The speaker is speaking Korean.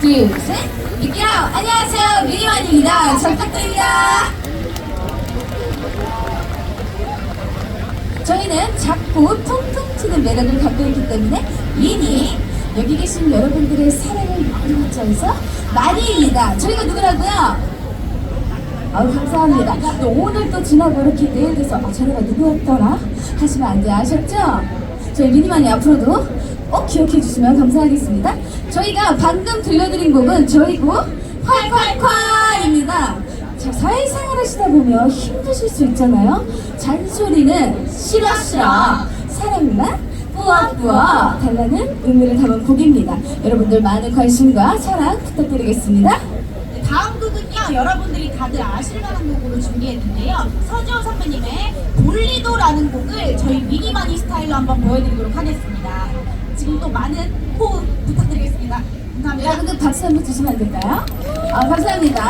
둘, 셋. 미끼요. 안녕하세요. 미니만입니다. 잘 부탁드립니다. 저희는 작고 퉁퉁 튀는 매력을 갖고 있기 때문에 미니 여기 계신 여러분들의 사랑을 많이 받자 해서 마니입니다. 저희가 누구라고요? 아우 감사합니다. 또 오늘 또 지나고 이렇게 내일 돼서 아 저희가 누구였더라 하시면 안 돼요. 아셨죠? 저희 미니만이 앞으로도 꼭 기억해 주시면 감사하겠습니다. 저희가 방금 들려드린 곡은 저희 곡 콸콸콸입니다. 자, 사회생활 하시다 보면 힘드실 수 있잖아요. 잔소리는 싫어 싫어 사랑만 뿌아뿌아 달라는 의미를 담은 곡입니다. 여러분들 많은 관심과 사랑 부탁드리겠습니다. 네, 다음 곡은요 여러분들이 다들 아실 만한 곡으로 준비했는데요 서지호 선배님의 볼리도라는 곡을 저희 미니마니 스타일로 한번 보여드리도록 하겠습니다 지금 또 많은 호흡 부탁드리겠습니다 감사합니다 여러분들 박수 한번 주시면 안 될까요? 아, 감사합니다.